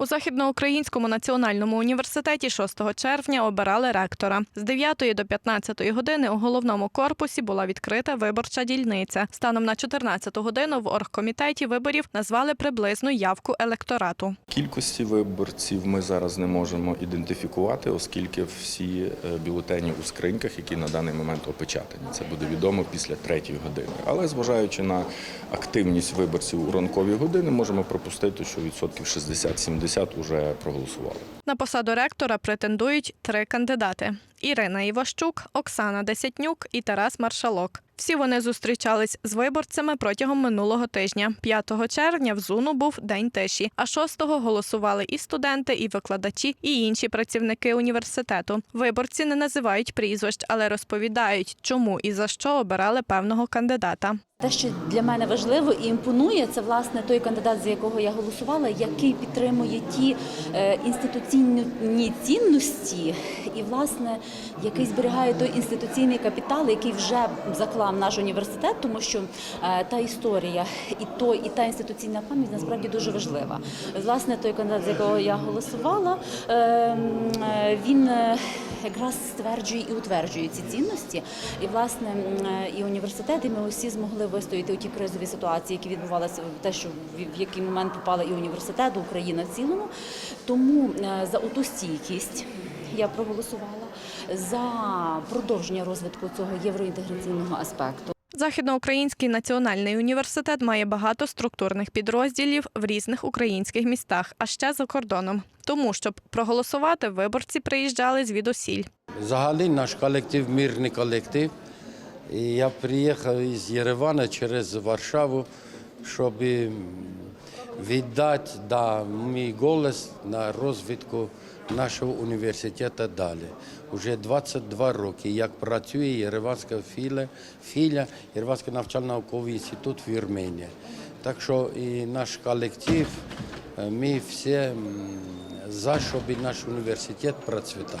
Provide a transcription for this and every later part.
У Західноукраїнському національному університеті 6 червня обирали ректора. З 9 до 15 години у головному корпусі була відкрита виборча дільниця. Станом на 14 годину в оргкомітеті виборів назвали приблизну явку електорату. Кількості виборців ми зараз не можемо ідентифікувати, оскільки всі е, бюлетені у скриньках, які на даний момент опечатані. Це буде відомо після третьої години. Але зважаючи на активність виборців у ранкові години, можемо пропустити, що відсотків 60-70 вже проголосували. На посаду ректора претендують три кандидати: Ірина Іващук, Оксана Десятнюк і Тарас Маршалок. Всі вони зустрічались з виборцями протягом минулого тижня. 5 червня в ЗУНу був день тиші, а 6-го голосували і студенти, і викладачі, і інші працівники університету. Виборці не називають прізвищ, але розповідають, чому і за що обирали певного кандидата. Те, що для мене важливо і імпонує, це власне той кандидат, за якого я голосувала, який підтримує ті е, інституційні цінності, і власне який зберігає той інституційний капітал, який вже заклав наш університет, тому що е, та історія і той, і та інституційна пам'ять насправді дуже важлива. Власне, той кандидат, за якого я голосувала, е, м, е, він. Якраз стверджує і утверджує ці цінності, і власне е, і університети ми усі змогли вистояти у ті кризові ситуації, які відбувалися в те, що в- який момент попала і університет, Україна в цілому. Тому е, за оту стійкість я проголосувала за продовження розвитку цього євроінтеграційного аспекту. Західноукраїнський національний університет має багато структурних підрозділів в різних українських містах, а ще за кордоном. Тому, щоб проголосувати, виборці приїжджали звідусіль. Взагалі наш колектив мирний колектив. І я приїхав із Єревана через Варшаву, щоб віддати да, мій голос на розвитку нашого університету далі. Уже 22 роки, як працює Єреванська філія, філія Єреванський навчально-науковий інститут в Вірменії. Так що і наш колектив, е, ми всі за щоб наш університет процвітав.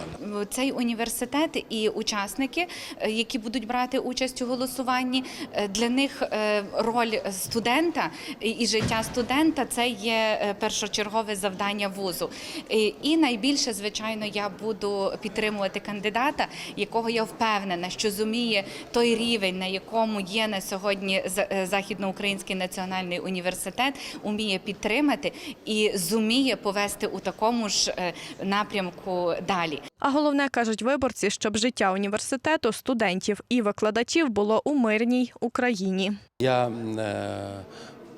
Цей університет і учасники, е, які будуть брати участь у голосуванні, е, для них е, роль студента і- і життя студента це є першочергове завдання вузу. І- І найбільше, звичайно, я буду підтримувати кандидата, якого я впевнена, що зуміє той рівень, на якому є на сьогодні Західноукраїнський національний університет, уміє підтримати і зуміє повести у такому ж е, напрямку далі. А головне кажуть виборці, щоб життя університету, студентів і викладачів було у мирній Україні. Я е,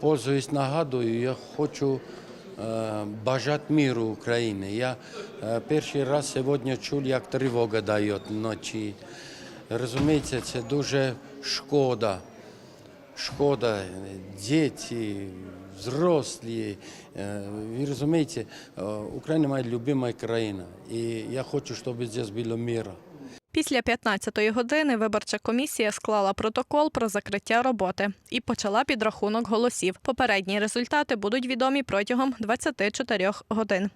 пользуюсь нагадую, я хочу е, бажати миру України. Я е, перший раз сьогодні чув, як тривога дає вночі. Розумієте, це дуже шкода. Шкода, діти, взрослі. Е, Ви розумієте, е, Україна моя любима країна. І я хочу, щоб здесь було міра. Після 15-ї години виборча комісія склала протокол про закриття роботи і почала підрахунок голосів. Попередні результати будуть відомі протягом 24 годин.